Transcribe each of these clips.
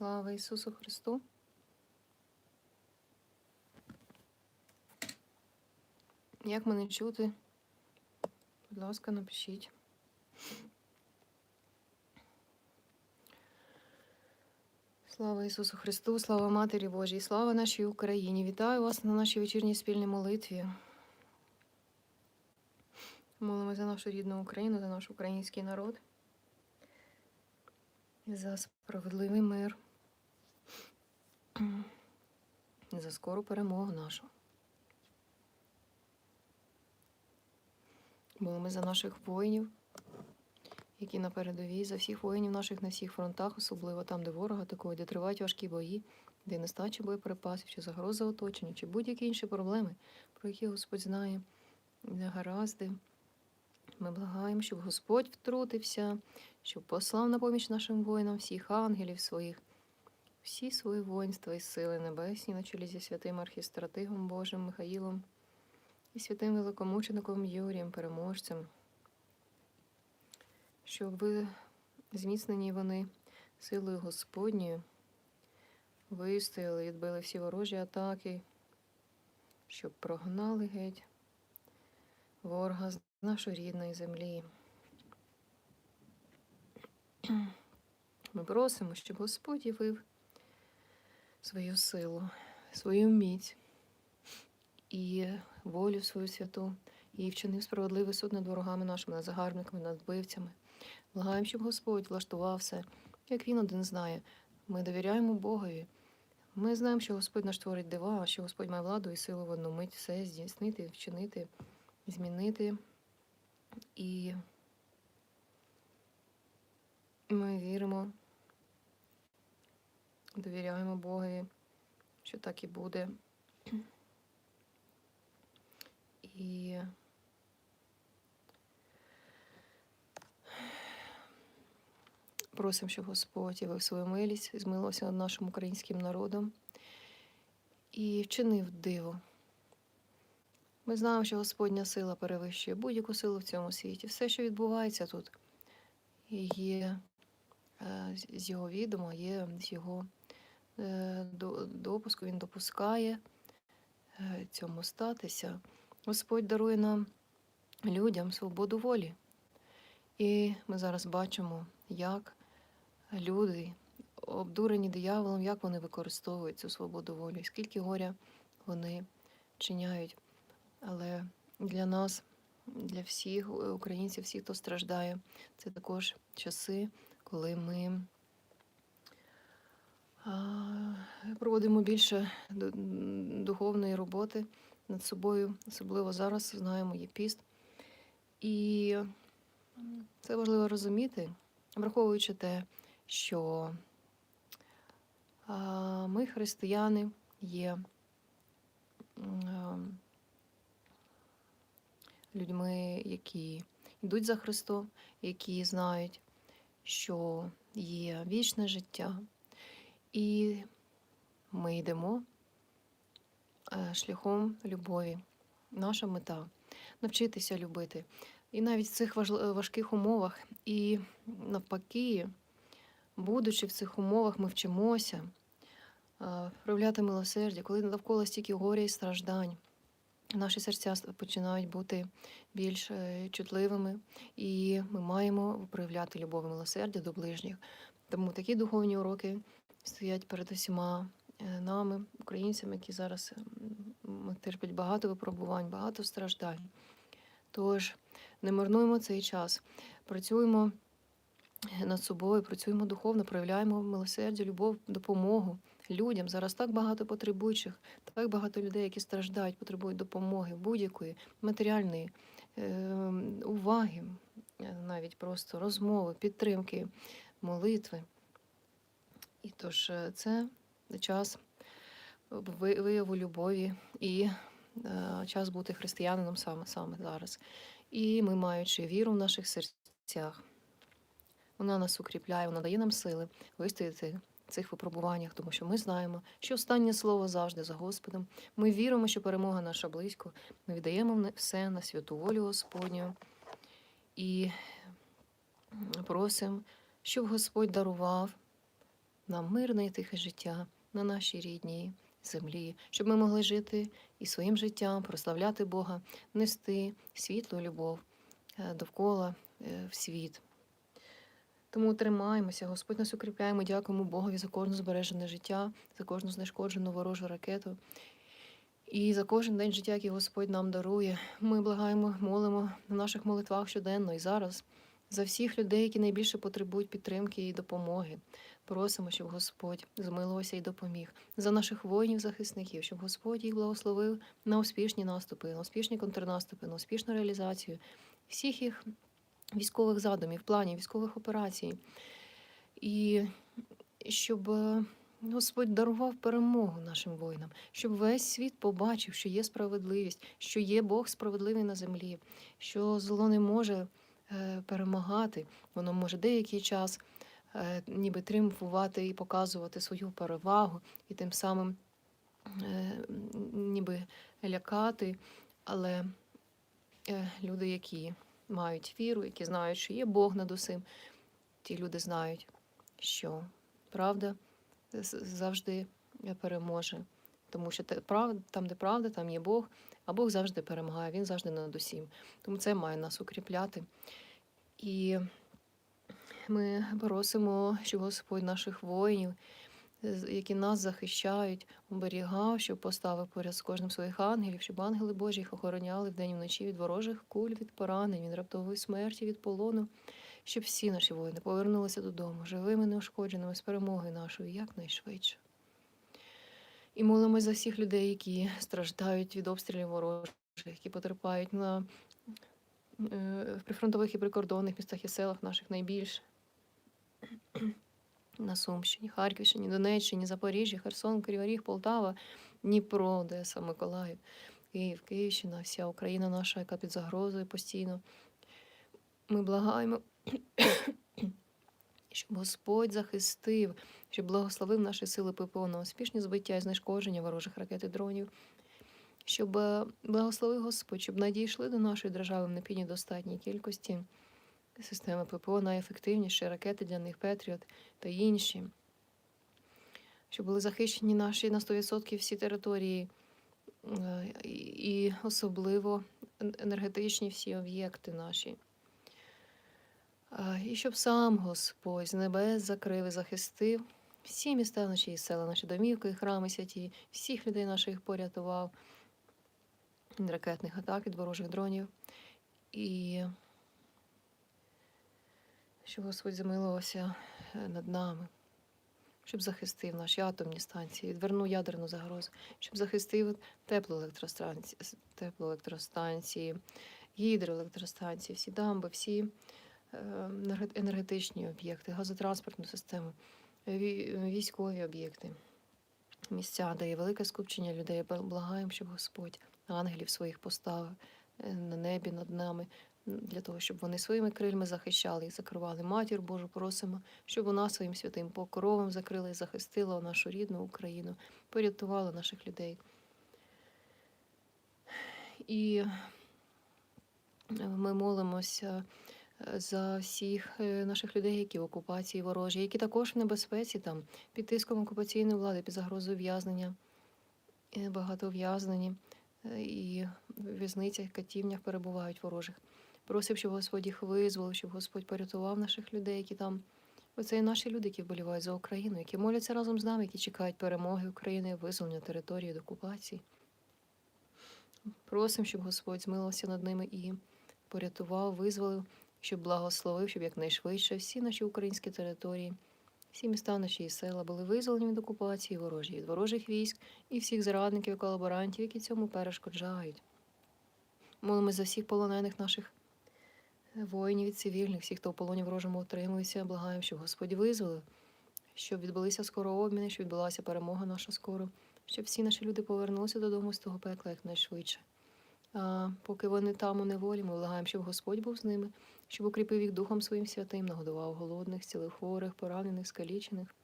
Слава Ісусу Христу! Як мене чути? Будь ласка, напишіть. Слава Ісусу Христу, слава Матері Божій, слава нашій Україні! Вітаю вас на нашій вечірній спільній молитві. Молимо за нашу рідну Україну, за наш український народ, за справедливий мир, за скору перемогу нашу. Молимо за наших воїнів, які на передовій, за всіх воїнів наших на всіх фронтах, особливо там, де ворога такого, де тривають важкі бої, де нестача боєприпасів, чи загроза оточення, чи будь-які інші проблеми, про які Господь знає, негаразди. Ми благаємо, щоб Господь втрутився, щоб послав на поміч нашим воїнам всіх ангелів своїх, всі свої воїнства і сили небесні, на чолі зі святим архістратигом Божим Михаїлом і святим великомучеником Юрієм, переможцем, щоб ви, зміцнені вони силою Господньою, вистояли, відбили всі ворожі атаки, щоб прогнали геть ворога з нашої рідної землі. Ми просимо, щоб Господь явив свою силу, свою міць і волю свою святу, і вчинив справедливий суд над ворогами нашими, над загарбниками, над вбивцями. Благаємо, щоб Господь влаштував все, як він один знає. Ми довіряємо Богові. Ми знаємо, що Господь наш творить дива, що Господь має владу і силу в одну мить все здійснити, вчинити, змінити. І ми віримо, довіряємо Богові, що так і буде. І просимо, щоб Господь явив свою милість, змилився над нашим українським народом і вчинив диво. Ми знаємо, що Господня сила перевищує будь-яку силу в цьому світі. Все, що відбувається тут, є е, з- його відома, є з його е, до- допуску, він допускає е, цьому статися. Господь дарує нам людям свободу волі. І ми зараз бачимо, як люди, обдурені дияволом, як вони використовують цю свободу волі, скільки горя вони чиняють. Але для нас, для всіх е, українців, всіх, хто страждає, це також часи, коли ми проводимо більше духовної роботи над собою, особливо зараз знаємо, є піст. І це важливо розуміти, враховуючи те, що ми, християни, є людьми, які йдуть за Христом, які знають, що є вічне життя, і ми йдемо е, шляхом любові. Наша мета навчитися любити. І навіть в цих важких умовах, і навпаки, будучи в цих умовах, ми вчимося е, проявляти милосердя, коли навколо стільки горя і страждань. Наші серця починають бути більш е, чутливими, і ми маємо проявляти любов і милосердя до ближніх. Тому такі духовні уроки стоять перед усіма е, нами, українцями, які зараз м, терпять багато випробувань, багато страждань. Тож не марнуємо цей час, працюємо над собою, працюємо духовно, проявляємо милосердя, любов, допомогу людям. Зараз так багато потребуючих, так багато людей, які страждають, потребують допомоги будь-якої матеріальної е, уваги, е, навіть просто розмови, підтримки, молитви. І тож е, це час вияву любові і е, час бути християнином саме саме зараз. І ми, маючи віру в наших серцях, вона нас укріпляє, вона дає нам сили вистояти в цих випробуваннях, тому що ми знаємо, що останнє слово завжди за Господом. Ми віримо, що перемога наша близько. Ми віддаємо все на святу волю Господню і просимо, щоб Господь дарував нам мирне і тихе життя на нашій рідній землі, щоб ми могли жити і своїм життям, прославляти Бога, нести світло, любов е, довкола е, в світ. Тому тримаємося, Господь нас укріпляє, ми дякуємо Богові за кожне збережене життя, за кожну знешкоджену ворожу ракету. І за кожен день життя, який Господь нам дарує, ми благаємо, молимо на наших молитвах щоденно і зараз за всіх людей, які найбільше потребують підтримки і допомоги. Просимо, щоб Господь змилувався і допоміг за наших воїнів-захисників, щоб Господь їх благословив на успішні наступи, на успішні контрнаступи, на успішну реалізацію всіх їх військових задумів, планів, військових операцій. І щоб е, Господь дарував перемогу нашим воїнам, щоб весь світ побачив, що є справедливість, що є Бог справедливий на землі, що зло не може е, перемагати, воно може деякий час ніби тріумфувати і показувати свою перевагу, і тим самим е, ніби лякати. Але е, люди, які мають віру, які знають, що є Бог над усім, ті люди знають, що правда завжди переможе. Тому що там, де правда, там є Бог, а Бог завжди перемагає, Він завжди над усім. Тому це має нас укріпляти. І ми просимо, щоб Господь наших воїнів, які нас захищають, оберігав, щоб поставив поряд з кожним своїх ангелів, щоб ангели Божі їх охороняли вдень і вночі від ворожих куль, від поранень, від раптової смерті, від полону, щоб всі наші воїни повернулися додому живими, неушкодженими з перемоги нашої якнайшвидше. І молимось за всіх людей, які страждають від обстрілів ворожих, які потерпають на е, в прифронтових і прикордонних містах і селах наших найбільше. На Сумщині, Харківщині, Донеччині, Запоріжжі, Херсон, Кривий Полтава, Дніпро, Одеса, Миколаїв, Київ, Київщина, вся Україна наша, яка під загрозою постійно. Ми благаємо, щоб Господь захистив, щоб благословив наші сили ППО на успішні збиття і знешкодження ворожих ракет і дронів, щоб е, благословив Господь, щоб надійшли до нашої держави в необхідній достатній кількості системи ППО найефективніші ракети для них Петріот та інші, щоб були захищені наші на 100% всі території, е, і- особливо енергетичні всі об'єкти наші. І щоб сам Господь з небес закрив і захистив всі міста наші села, наші домівки, храми святі, всіх людей наших порятував ракетних атак, від ворожих дронів. І щоб Господь замилувався е, над нами, щоб захистив наші атомні станції, відвернув ядерну загрозу, щоб захистив теплоелектростанції, теплоелектростанції, гідроелектростанції, всі дамби, всі е, енергетичні об'єкти, газотранспортну систему, е, військові об'єкти, місця, де є велике скупчення людей. Благаємо, щоб Господь ангелів своїх поставив на небі над нами, для того, щоб вони своїми крильми захищали і закривали. Матір Божу просимо, щоб вона своїм святим покровом закрила і захистила нашу рідну Україну, порятувала наших людей. І ми молимося е, за всіх е, наших людей, які в окупації ворожі, які також в небезпеці там під тиском окупаційної влади, під загрозою в'язнення, Е, багато ув'язнені е, і в в'язницях, катівнях перебувають ворожих. Просив, щоб Господь їх визволив, щоб Господь порятував наших людей, які там. Оце і наші люди, які вболівають за Україну, які моляться разом з нами, які чекають перемоги України, визволення території від окупації. Просимо, щоб Господь змилився над ними і порятував, визволив, щоб благословив, щоб якнайшвидше всі наші українські території, всі міста наші села були визволені від окупації ворожі, від ворожих військ і всіх зрадників і колаборантів, які цьому перешкоджають. Молимось за всіх полонених наших воїнів цивільних, всіх, хто в полоні ворожому утримується, благаємо, щоб Господь визволив, щоб відбулися скоро обміни, щоб відбулася перемога наша скоро, щоб всі наші люди повернулися додому з того пекла якнайшвидше. А поки вони там у неволі, ми благаємо, щоб Господь був з ними, щоб укріпив їх Духом Своїм святим, нагодував голодних, зцілив хворих, поранених, скалічених,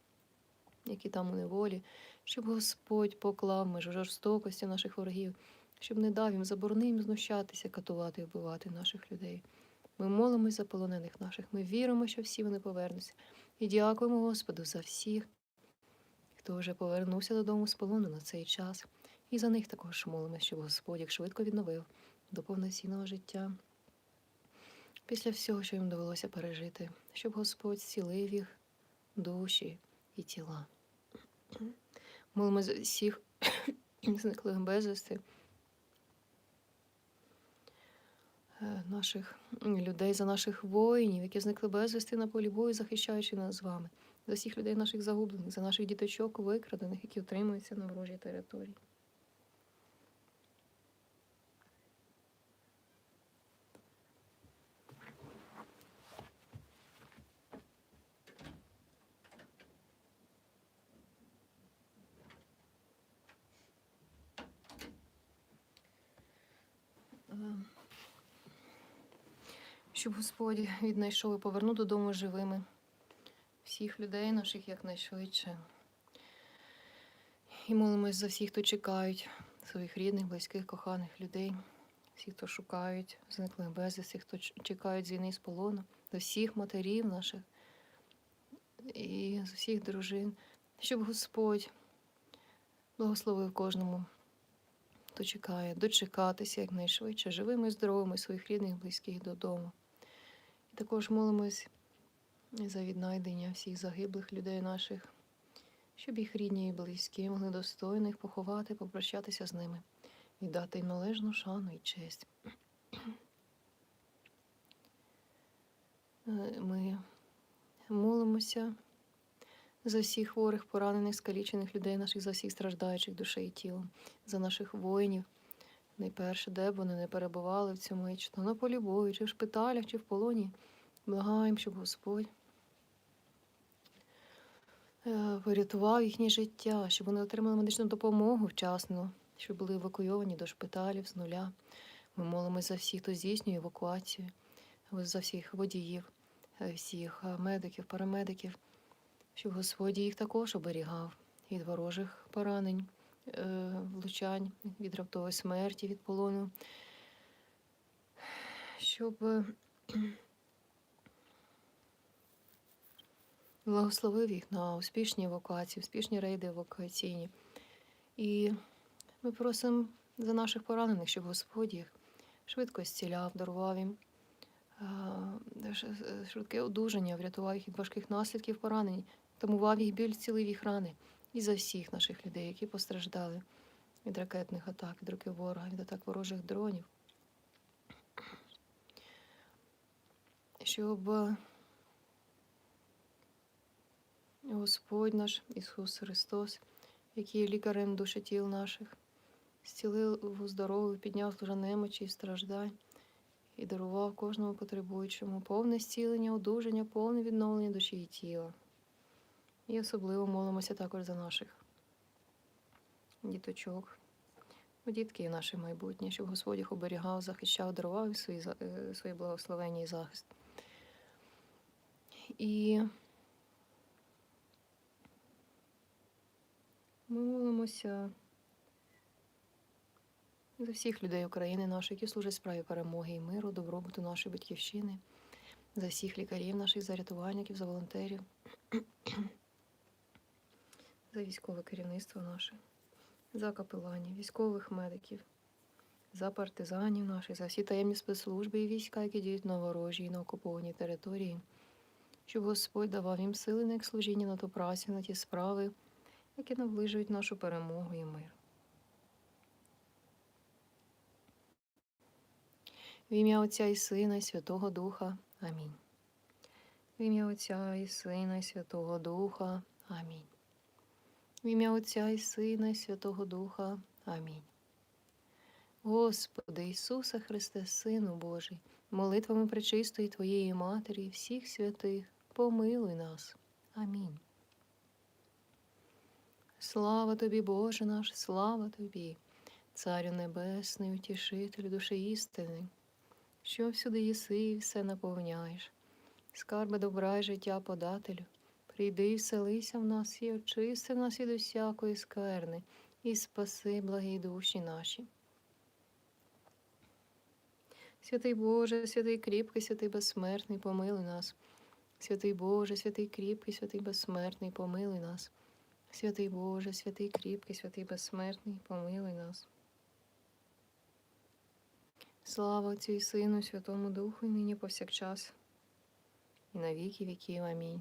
які там у неволі, щоб Господь поклав межу жорстокості наших ворогів, щоб не дав їм, заборонив їм знущатися, катувати і вбивати наших людей. Ми молимось за полонених наших. Ми віримо, що всі вони повернуться. І дякуємо Господу за всіх, хто вже повернувся додому з полону на цей час. І за них також молимось, щоб Господь їх швидко відновив до повноцінного життя. Після всього, що їм довелося пережити, щоб Господь зцілив їх душі і тіла. Молимо за всіх зниклих безвісти, наших людей, за наших воїнів, які зникли безвісти на полі бою, захищаючи нас з вами, за всіх людей наших загублених, за наших діточок викрадених, які утримуються на ворожій території. Щоб Господь віднайшов і повернув додому живими всіх людей наших якнайшвидше. І молимось за всіх, хто чекають своїх рідних, близьких, коханих людей, всіх, хто шукають зниклих безвісти, хто чекають з війни з полону, за всіх матерів наших і за всіх дружин, щоб Господь благословив кожному хто чекає, дочекатися якнайшвидше, живими і здоровими своїх рідних, близьких додому. Також молимось за віднайдення всіх загиблих людей наших, щоб їх рідні і близькі могли достойно їх поховати, попрощатися з ними і дати їм належну шану і честь. Е, Ми молимося за всіх хворих, поранених, скалічених людей наших, за всіх страждаючих душею і тілом, за наших воїнів. Найперше, де б вони не перебували в цьому мить, чи на полі бою, чи в шпиталях, чи в полоні. Благаємо, щоб Господь е, порятував їхнє життя, щоб вони отримали медичну допомогу вчасно, щоб були евакуйовані до шпиталів з нуля. Ми молимося за всіх, хто здійснює евакуацію, за всіх водіїв, е, всіх е, медиків, парамедиків, щоб Господь їх також оберігав від ворожих поранень, влучань, від раптової смерті, від полону, щоб е, благословив їх на успішні евакуації, успішні рейди евакуаційні. І ми просимо за наших поранених, щоб Господь їх швидко зціляв, дарував їм е, е, швидке одужання, врятував їх від важких наслідків поранень, тамував їх біль, цілив їх рани. І за всіх наших людей, які постраждали від ракетних атак, від руки ворога, від атак ворожих дронів. Щоб Господь наш Ісус Христос, який є лікарем душі тіл наших, зцілив, оздоровив, підняв з ложа немочі і страждань і дарував кожному потребуючому повне зцілення, одужання, повне відновлення душі і тіла. І особливо молимося також за наших діточок, дітки є наше майбутнє, щоб Господь їх оберігав, захищав, дарував свої, е, свої благословення і захист. І ми молимося за всіх людей України наших, які служать справі перемоги і миру, добробуту нашої батьківщини, за всіх лікарів наших, за рятувальників, за волонтерів, за військове керівництво наше, за капеланів, військових медиків, за партизанів наших, за всі таємні спецслужби і війська, які діють на ворожій на окупованій території, щоб Господь давав їм сили на їх служіння, на ту працю, на ті справи, які наближують нашу перемогу і мир. В ім'я Отця і Сина, і Святого Духа. Амінь. В ім'я Отця і Сина, і Святого Духа. Амінь. В ім'я Отця і Сина, і Святого Духа. Амінь. Господи Ісусе Христе, Сину Божий, молитвами пречистої Твоєї Матері, і всіх святих, помилуй нас. Амінь. Слава тобі, Боже наш, слава тобі, Царю Небесний, утішителю душі істини, що всюди єси і все наповняєш. Скарби добра й життя подателю, прийди і вселися в нас і очисти в нас від усякої скверни, і спаси благі душі наші. Святий Боже, святий кріпкий, святий безсмертний, помилуй нас. Святий Боже, святий кріпкий, святий безсмертний, помилуй нас. Святий Боже, святий кріпкий, святий безсмертний, помилуй нас. Слава Отцю і Сину, Святому Духу, і нині повсякчас, і на віки віків. Амінь.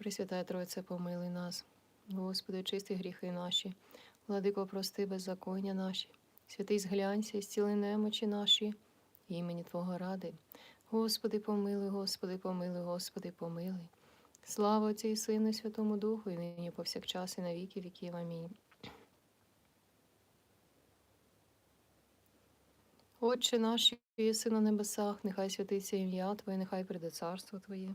Пресвятая Тройце, помилуй нас. Господи, очисти гріхи наші, владико, прости беззаконня наші, святий зглянься і зціли немочі наші, імені Твого ради. Господи, помилуй, Господи, помилуй, Господи, помилуй. Слава Отцю і Сину, і Святому Духу, і нині повсякчас, і на віки віків. Амінь. Отче наш, що на небесах, нехай святиться ім'я Твоє, нехай прийде царство Твоє.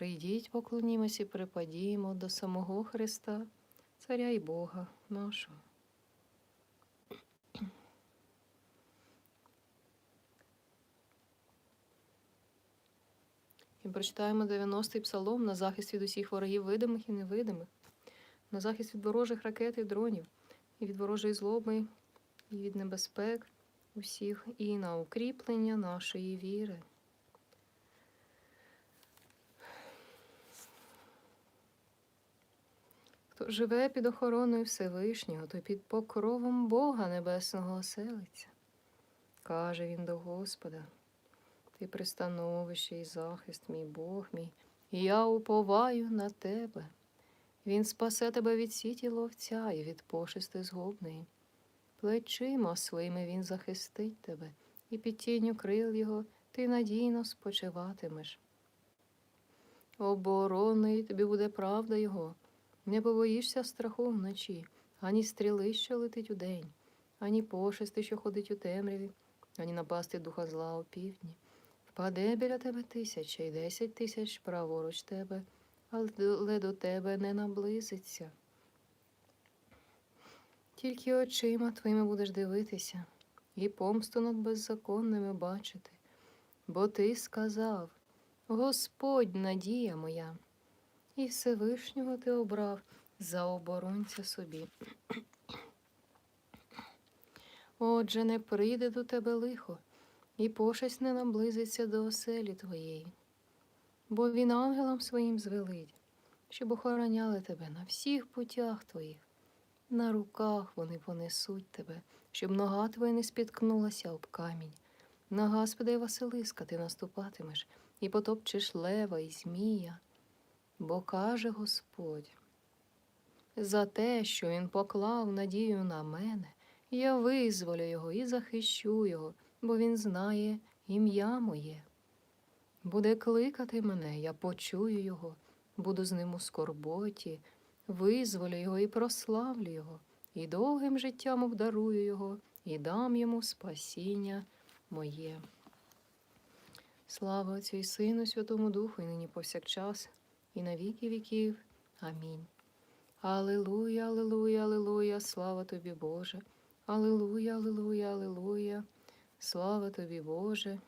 Прийдіть, поклонімось і припадімо до самого Христа, Царя і Бога нашого. І прочитаємо 90-й псалом на захист від усіх ворогів видимих і невидимих, на захист від ворожих ракет і дронів, і від ворожої злоби, і від небезпек усіх, і на укріплення нашої віри. Хто живе під охороною Всевишнього, то під покровом Бога Небесного оселиться. Каже він до Господа. Ти пристановище і захист, мій Бог мій, і я уповаю на тебе. Він спасе тебе від сіті ловця і від пошисти згубної. Плечима своїми він захистить тебе, і під тінню крил його ти надійно спочиватимеш. Обороною тобі буде правда його, не побоїшся страху вночі, ані стріли, що летить удень, ані пошисти, що ходить у темряві, ані напасти духа зла у півдні. Впаде біля тебе тисяча і десять тисяч праворуч тебе, але до тебе не наблизиться. Тільки очима твоїми будеш дивитися і помсту над беззаконними бачити. Бо ти сказав Господь надія моя, і Всевишнього ти обрав за оборонця собі. Отже, не прийде до тебе лихо і пошесть не наблизиться до оселі твоєї, бо він ангелам своїм звелить, щоб охороняли тебе на всіх путях твоїх, на руках вони понесуть тебе, щоб нога твоя не спіткнулася об камінь. На Господа й Василиска ти наступатимеш, і потопчеш лева і змія, бо каже Господь. За те, що він поклав надію на мене, я визволю його і захищу його бо він знає ім'я моє. Буде кликати мене, я почую його, буду з ним у скорботі, визволю його і прославлю його, і довгим життям обдарую його, і дам йому спасіння моє. Слава Отцю і Сину, Святому Духу, і нині повсякчас, і на віки віків. Амінь. Аллилуйя, Аллилуйя, Аллилуйя, слава тобі, Боже. Аллилуйя, Аллилуйя, Аллилуйя. Слава тобі, Боже.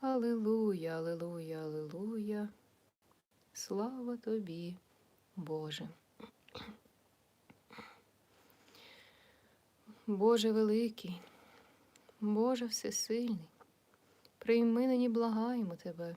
Аллилуйя, Аллилуйя, Аллилуйя. Слава тобі, Боже. Боже великий, Боже всесильний, прийми нині благаємо Тебе,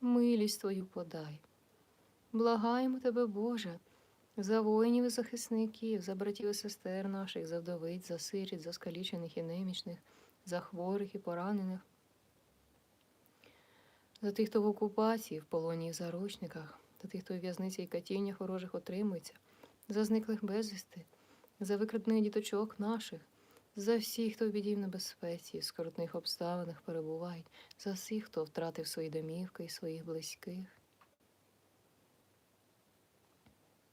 милість Твою подай. Благаємо Тебе, Боже, за воїнів і захисників, за братів і сестер наших, за вдовиць, за сиріт, за скалічених і немічних, за хворих і поранених, за тих, хто в окупації, в полоні і заручниках, за тих, хто у в'язниці і катівнях ворожих отримується, за зниклих безвісти, за викрадених діточок наших, за всіх, хто в біді в небезпеці, в скрутних обставинах перебувають, за всіх, хто втратив свої домівки і своїх близьких.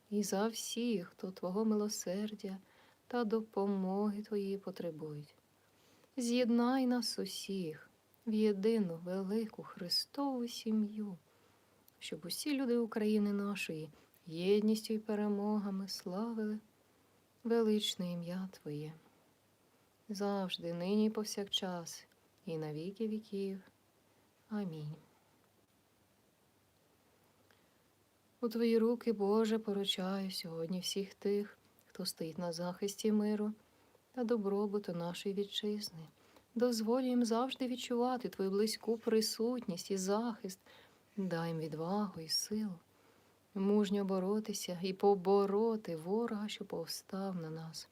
І за всіх, хто Твого милосердя та допомоги Твоєї потребують. З'єднай нас усіх в єдину велику Христову сім'ю, щоб усі люди України нашої єдністю і перемогами славили величне ім'я Твоє. Завжди, нині і повсякчас, і на віки віків. Амінь. У Твої руки, Боже, поручаю сьогодні всіх тих, хто стоїть на захисті миру та добробуту нашої вітчизни. Дозволь їм завжди відчувати Твою близьку присутність і захист, дай їм відвагу і силу, мужньо боротися і побороти ворога, що повстав на нас.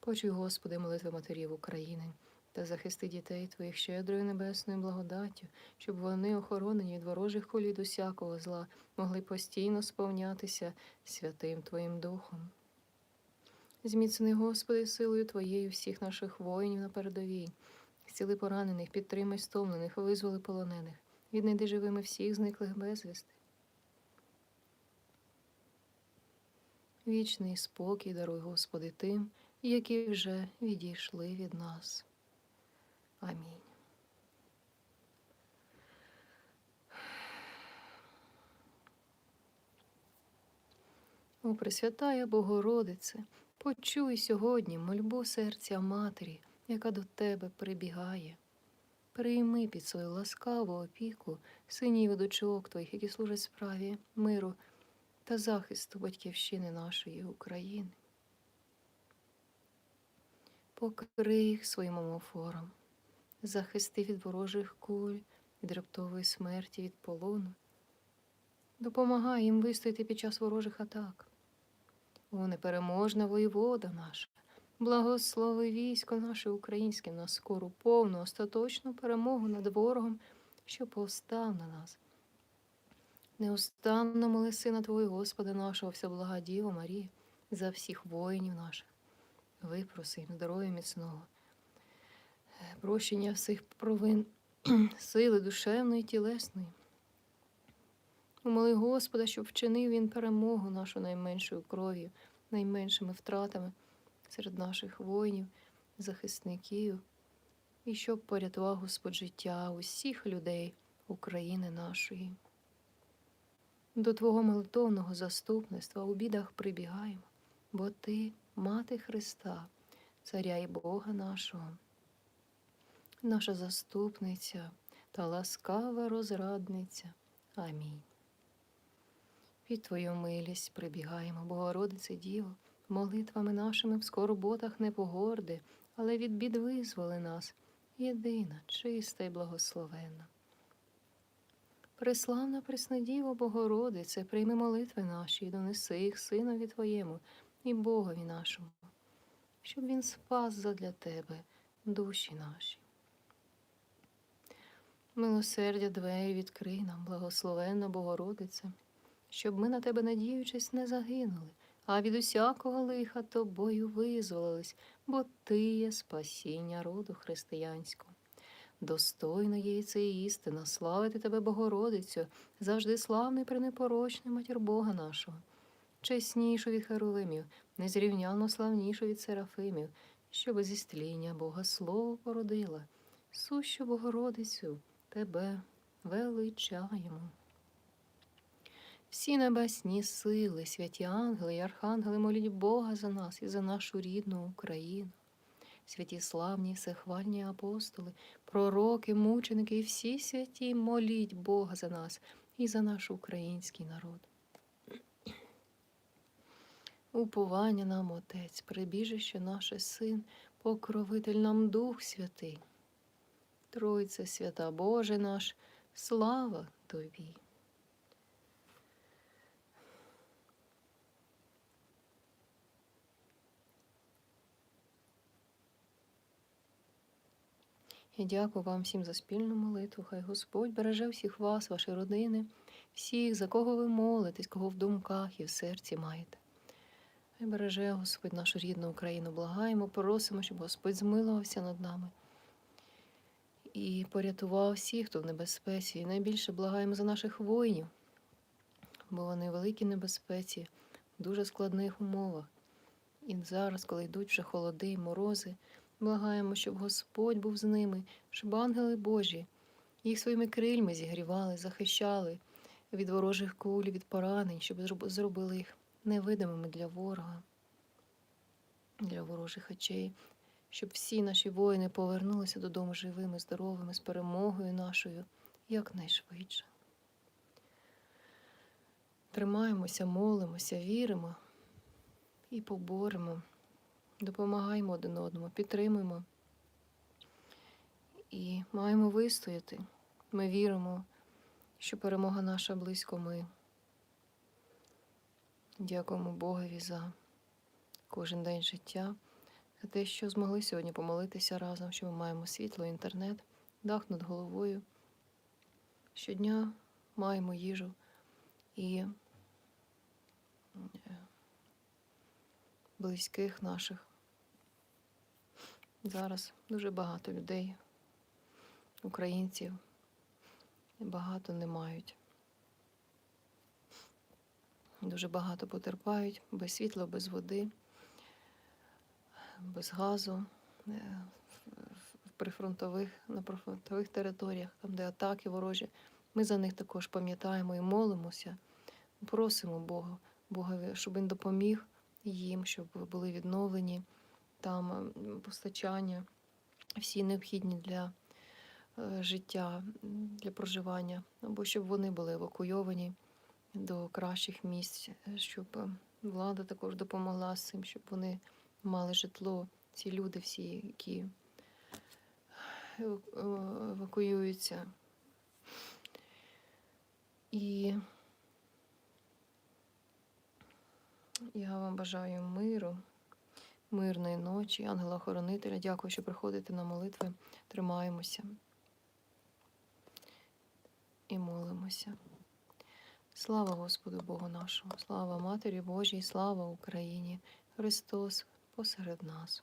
Почуй, Господи, молитви матерів України та захисти дітей Твоїх щедрою небесною благодаттю, щоб вони, охоронені від ворожих колід усякого зла, могли постійно сповнятися святим Твоїм Духом. Зміцни, Господи, силою Твоєю всіх наших воїнів на передовій, зціли поранених, підтримай стомлених, визволи полонених, віднайди живими всіх зниклих безвісти. Вічний спокій даруй, Господи, тим, які вже відійшли від нас. Амінь. О, Пресвятая Богородице, почуй сьогодні мольбу серця Матері, яка до Тебе прибігає. Прийми під свою ласкаву опіку синів і дочок Твоїх, які служать справі миру та захисту батьківщини нашої України. Покрий їх своїм омофором, захисти від ворожих куль, від раптової смерті, від полону. Допомагай їм вистояти під час ворожих атак. О, непереможна воєвода наша, благослови військо наше українське на скору повну, остаточну перемогу над ворогом, що повстав на нас. Неустанно моли сина Твого, Господа нашого, всеблага Діво Марія, за всіх воїнів наших. Випроси їм здоров'я міцного, е, прощення всіх провин, сили душевної і тілесної. Умоли Господа, щоб вчинив він перемогу нашу найменшою кров'ю, найменшими втратами серед наших воїнів, захисників, і щоб порятував Господь життя усіх людей України нашої. До Твого молитовного заступництва у бідах прибігаємо, бо Ти Мати Христа, Царя і Бога нашого, наша заступниця та ласкава розрадниця. Амінь. Під Твою милість прибігаємо, Богородице Діво, молитвами нашими в скорботах не погорди, але від бід визволи нас, єдина, чиста і благословенна. Преславна Преснодіво Богородице, прийми молитви наші і донеси їх Синові Твоєму і Богові нашому, щоб Він спас задля Тебе душі наші. Милосердя двері відкрий нам, благословенна Богородице, щоб ми на тебе, надіючись, не загинули, а від усякого лиха тобою визволились, бо Ти є спасіння роду християнського. Достойно є це істина, славити тебе, Богородицю, завжди славний пренепорочний матір Бога нашого чеснішу від Херувимів, незрівняно славнішу від Серафимів, що зі стління Бога Слово породила, сущу Богородицю Тебе величаємо. Всі небесні сили, святі ангели і архангели моліть Бога за нас і за нашу рідну Україну. Святі славні, всехвальні апостоли, пророки, мученики і всі святі моліть Бога за нас і за наш український народ. Уповання нам, Отець, прибіжище наше Син, покровитель нам Дух Святий. Тройце свята Боже наш, слава Тобі. І дякую вам всім за спільну молитву. Хай Господь береже всіх вас, ваші родини, всіх, за кого ви молитесь, кого в думках і в серці маєте. Хай береже Господь нашу рідну Україну. Благаємо, просимо, щоб Господь змилувався над нами і порятував всіх, хто в небезпеці. І найбільше благаємо за наших воїнів, бо вони в великій небезпеці, в дуже складних умовах. І зараз, коли йдуть вже холоди і морози, благаємо, щоб Господь був з ними, щоб ангели Божі їх своїми крильми зігрівали, захищали від ворожих куль, від поранень, щоб зробили їх невидимими для ворога, для ворожих очей, щоб всі наші воїни повернулися додому живими, здоровими, з перемогою нашою якнайшвидше. Тримаємося, молимося, віримо і поборемо, допомагаємо один одному, підтримуємо і маємо вистояти. Ми віримо, що перемога наша близько ми. Дякуємо Богові за кожен день життя, за те, що змогли сьогодні помолитися разом, що ми маємо світло, інтернет, дах над головою. Щодня маємо їжу і е, близьких наших. Зараз дуже багато людей, українців, багато не мають. Дуже багато потерпають без світла, без води, без газу е, в- прифронтових, на прифронтових територіях, там, де атаки ворожі. Ми за них також пам'ятаємо і молимося, просимо Бога, Богові, щоб він допоміг їм, щоб були відновлені там постачання, всі необхідні для е, життя, для проживання, або щоб вони були евакуйовані до кращих місць, е, щоб е, влада також допомогла цим, щоб вони мали житло. Ці люди всі, які е, евакуюються. І я вам бажаю миру, мирної ночі, ангела-охоронителя. Дякую, що приходите на молитви. Тримаємося і молимося. Слава Господу Богу нашому, слава Матері Божій, слава Україні, Христос посеред нас.